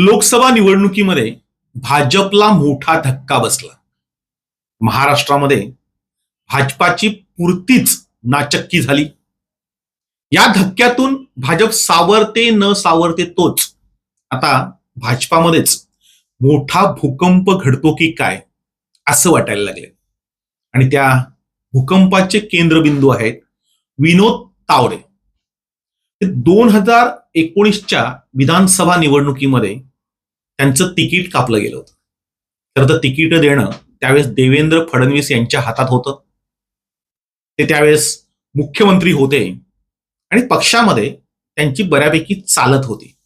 लोकसभा निवडणुकीमध्ये भाजपला मोठा धक्का बसला. महाराष्ट्रामध्ये भाजपाची पुरतीच नाचक्की झाली. या धक्क्यातून भाजप सावरते न सावरते तोच. आता भाजपामध्येच मोठा भूकंप घडतो की काय असं वाटायला लागले आणि त्या भूकंपाचे केंद्रबिंदू आहेत विनोद तावडे. दोन हजार एकोणीसच्या विधानसभा निवडणुकीमध्ये त्यांचं तिकीट कापलं गेलं होतं. तर तर तिकीट देणं त्यावेळेस देवेंद्र फडणवीस यांच्या हातात होतं. ते त्यावेळेस मुख्यमंत्री होते आणि पक्षामध्ये त्यांची बऱ्यापैकी चालत होती.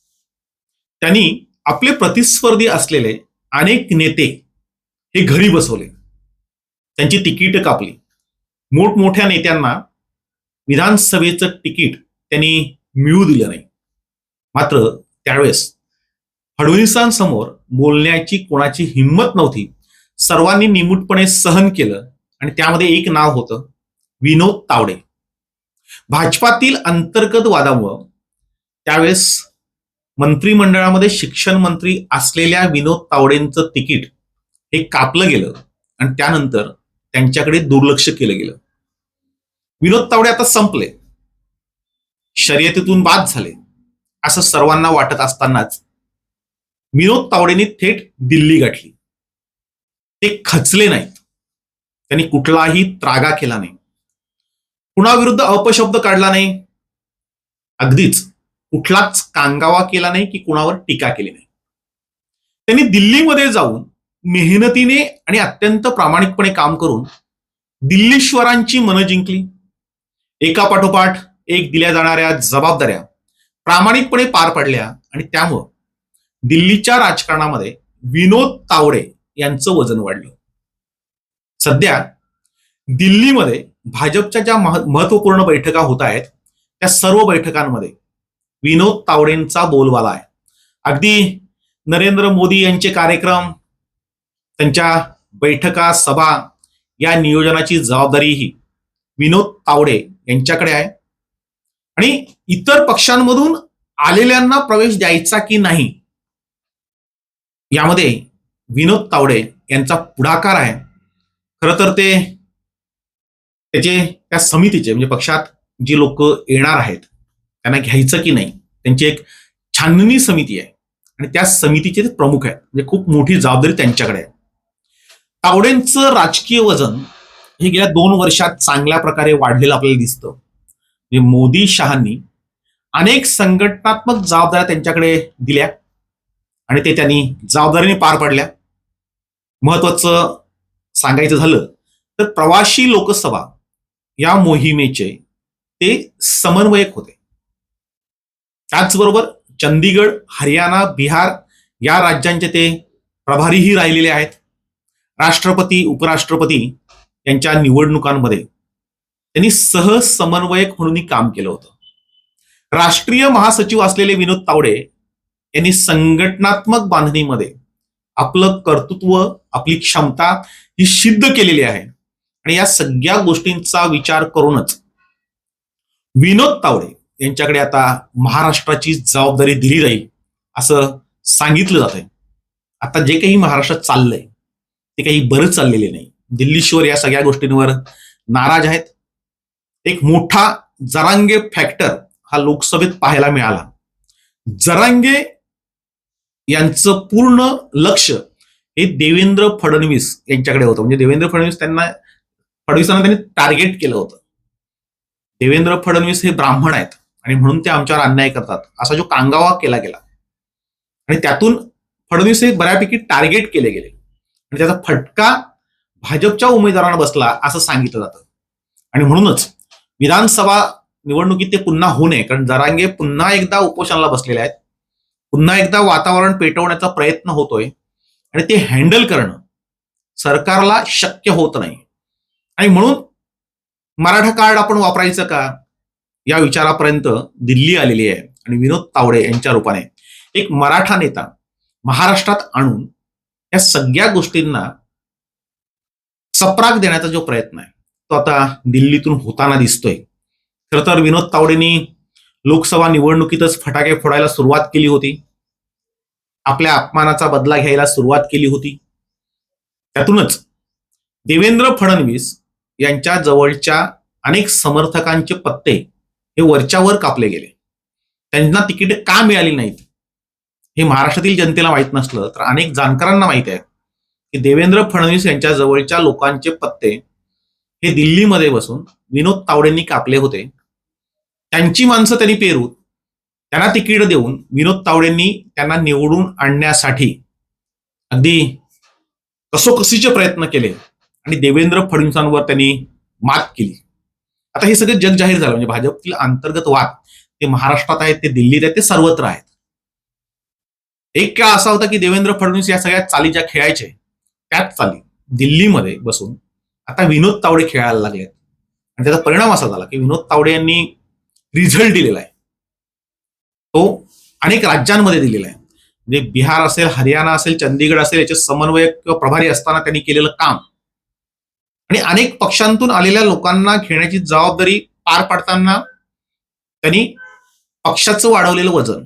त्यांनी आपले प्रतिस्पर्धी असलेले अनेक नेते हे घरी बसवले. त्यांची तिकीट कापली. मोठमोठ्या नेत्यांना विधानसभेचं तिकीट त्यांनी मिळू दिलं नाही. मात्र त्यावेळेस फडणवीसांसमोर बोलण्याची कोणाची हिंमत नव्हती. सर्वांनी निमूटपणे सहन केलं आणि त्यामध्ये एक नाव होतं विनोद तावडे. भाजपातील अंतर्गत वादामुळं त्यावेळेस मंत्रिमंडळामध्ये शिक्षण मंत्री असलेल्या विनोद तावडेंचं तिकीट हे कापलं गेलं आणि त्यानंतर त्यांच्याकडे दुर्लक्ष केलं गेलं. विनोद तावडे आता संपले. शर्यतीतून बाद झाले असं सर्वांना वाटत असतानाच विनोद तावडेंनी थेट दिल्ली गाठली. ते खचले नाहीत. त्यांनी कुठलाही त्रागा केला नाही. कुणाविरुद्ध अपशब्द काढला नाही. अगदीच कुठलाच कांगावा केला नाही की कुणावर टीका केली नाही. त्यांनी दिल्लीमध्ये जाऊन मेहनतीने आणि अत्यंत प्रामाणिकपणे काम करून दिल्लीश्वरांची मनं जिंकली. एका पाठोपाठ एक दिल्या जाणाऱ्या जबाबदाऱ्या प्रामाणिकपणे पार पडल्या आणि त्यामुळं दिल्लीच्या राजकारणामध्ये विनोद तावडे यांचं वजन वाढलं. सध्या दिल्लीमध्ये भाजपच्या ज्या महत्त्वपूर्ण बैठका होत आहेत त्या सर्व बैठकांमध्ये विनोद तावडेंचा बोलवाला आहे. अगदी नरेंद्र मोदी यांचे कार्यक्रम त्यांच्या बैठका सभा या नियोजनाची जबाबदारीही विनोद तावडे यांच्याकडे आहे. आणि इतर पक्षांमधून आलेल्यांना प्रवेश द्यायचा की नाही यामध्ये विनोद तावडे यांचा पुढाकार आहे. खरं तर ते त्याचे त्या समितीचे म्हणजे पक्षात जी लोक येणार आहेत त्यांना घ्यायचं की नाही त्यांची एक छाननी समिती आहे. आणि त्या समितीचे ते प्रमुख आहेत म्हणजे खूप मोठी जबाबदारी त्यांच्याकडे आहे. तावडेंचं राजकीय वजन हे गेल्या दोन वर्षात चांगल्या प्रकारे वाढलेलं आपल्याला दिसतं. म्हणजे मोदी शहांनी अनेक संघटनात्मक जबाबदाऱ्या त्यांच्याकडे दिल्या. आणि ते त्यांनी जबाबदारीने पार पाडल्या. महत्वाचं सांगायचं झालं तर प्रवासी लोकसभा या मोहिमेचे ते समन्वयक होते. त्याचबरोबर चंदीगड हरियाणा बिहार या राज्यांचे ते प्रभारीही राहिलेले आहेत. राष्ट्रपती उपराष्ट्रपती यांच्या निवडणुकांमध्ये त्यांनी सह समन्वयक म्हणून काम केलं होतं. राष्ट्रीय महासचिव असलेले विनोद तावडे यांनी संघटनात्मक बांधणीमध्ये आपलं कर्तृत्व आपली क्षमता ही सिद्ध केलेली आहे. आणि या सगळ्या गोष्टींचा विचार करूनच विनोद तावडे यांच्याकडे आता महाराष्ट्राची जबाबदारी दिली जाईल असं सांगितलं जात आहे आता जे काही महाराष्ट्रात चाललंय ते काही बरं चाललेले नाही. दिल्लीश्वर या सगळ्या गोष्टींवर नाराज आहेत. एक मोठा जरांगे फॅक्टर हा लोकसभेत पाहायला मिळाला. जरांगे यांचं पूर्ण लक्ष हे देवेंद्र फडणवीस यांच्याकडे होतं. म्हणजे देवेंद्र फडणवीस त्यांना फडणवीसांना त्यांनी टार्गेट केलं होतं. देवेंद्र फडणवीस हे ब्राह्मण आहेत आणि म्हणून ते आमच्यावर अन्याय करतात. असा जो कांगावा केला गेला. आणि त्यातून फडणवीस हे बऱ्यापैकी टार्गेट केले गेले. आणि त्याचा फटका भाजपच्या उमेदवारांना बसला असं सांगितलं जातं. आणि म्हणूनच विधानसभा निवडणुकीत ते पुन्हा होऊ नये. कारण जरांगे पुन्हा एकदा उपोषणाला बसलेले आहेत. पुन्हा एकदा वातावरण पेटवण्याचा प्रयत्न होतोय आणि ते हँडल करणं सरकारला शक्य होत नाही. आणि म्हणून मराठा कार्ड आपण वापरायचं का? या विचारापर्यंत दिल्ली आलेली आहे आणि विनोद तावडे यांच्या रूपाने एक मराठा नेता महाराष्ट्रात आणून या सगळ्या गोष्टींना सप्राग देण्याचा जो प्रयत्न आहे तो आता दिल्लीतून होताना दिसतोय. खरं तर विनोद तावडेंनी लोकसभा निवडणुकीतच फटाके फोडायला सुरुवात केली होती. आपल्या अपमानाचा बदला घ्यायला सुरुवात केली होती. त्यातूनच देवेंद्र फडणवीस यांच्या जवळच्या अनेक समर्थकांचे पत्ते हे वरच्यावर कापले गेले. त्यांना तिकीट का मिळाली नाहीत? हे महाराष्ट्रातील जनतेला माहीत नसलं तर अनेक जाणकारांना माहिती आहे की देवेंद्र फडणवीस यांच्या जवळच्या लोकांचे पत्ते हे दिल्लीमध्ये बसून विनोद तावडेंनी कापले होते. त्यांची माणसं त्यांनी पेरून त्यांना तिकीट देऊन विनोद तावडेंनी त्यांना निवडून आणण्यासाठी अगदी कसोकसीचे प्रयत्न केले आणि देवेंद्र फडणवीसांवर त्यांनी मात केली. आता हे सगळे जग जाहीर झालं म्हणजे भाजपतील अंतर्गत वाद ते महाराष्ट्रात आहेत ते दिल्लीत आहेत ते सर्वत्र आहेत. एक काळ असा होता की देवेंद्र फडणवीस या सगळ्या चाली ज्या खेळायचे त्याच चाली दिल्लीमध्ये बसून आता विनोद तावडे खेळायला लागले आणि त्याचा परिणाम असा झाला की विनोद तावडे यांनी रिझल्ट दिलेला आहे. तो अनेक राज्यांमध्ये दिलेला आहे. म्हणजे बिहार असेल हरियाणा असेल चंदीगड असेल याचे समन्वयक किंवा प्रभारी असताना त्यांनी केलेलं काम. आणि अनेक पक्षांतून आलेल्या लोकांना घेण्याची जबाबदारी पार पाडताना त्यांनी पक्षाचं वाढवलेलं वजन.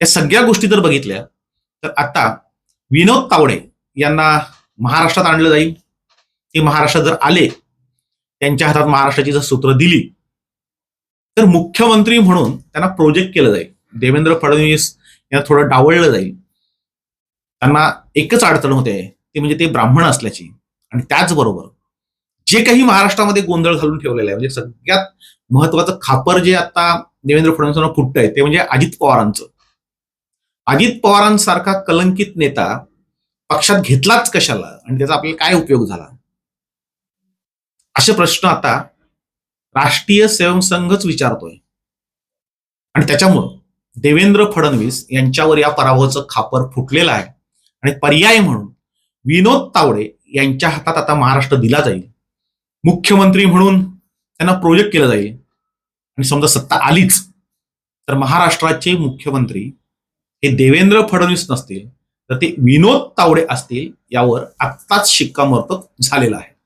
या सगळ्या गोष्टी जर बघितल्या तर आता विनोद तावडे यांना महाराष्ट्रात आणलं जाईल. ते महाराष्ट्रात जर आले त्यांच्या हातात महाराष्ट्राची जर सूत्र दिली तर मुख्यमंत्री म्हणून त्यांना प्रोजेक्ट केलं जाईल. देवेंद्र फडणवीस यांना थोडं डावळलं जाईल. त्यांना एकच अडचण होते ती म्हणजे ते ब्राह्मण असल्याची. आणि त्याचबरोबर जे काही महाराष्ट्रामध्ये गोंधळ घालून ठेवलेलं आहे म्हणजे सगळ्यात महत्वाचं खापर जे आता देवेंद्र फडणवीसांना फुटत आहे ते म्हणजे अजित पवारांचं. अजित पवारांसारखा कलंकित नेता पक्षात घेतलाच कशाला? आणि त्याचा आपल्याला काय उपयोग झाला? असे प्रश्न आता राष्ट्रीय स्वयंसंघच विचारतोय. आणि त्याच्यामुळं देवेंद्र फडणवीस यांच्यावर या पराभवाचं खापर फुटलेलं आहे. आणि पर्याय म्हणून विनोद तावडे यांच्या हातात आता महाराष्ट्र दिला जाईल. मुख्यमंत्री म्हणून त्यांना प्रोजेक्ट केलं जाईल. आणि समजा सत्ता आलीच तर महाराष्ट्राचे मुख्यमंत्री हे देवेंद्र फडणवीस नसतील तर ते विनोद तावडे असतील यावर आत्ताच शिक्कामोर्तब झालेला आहे.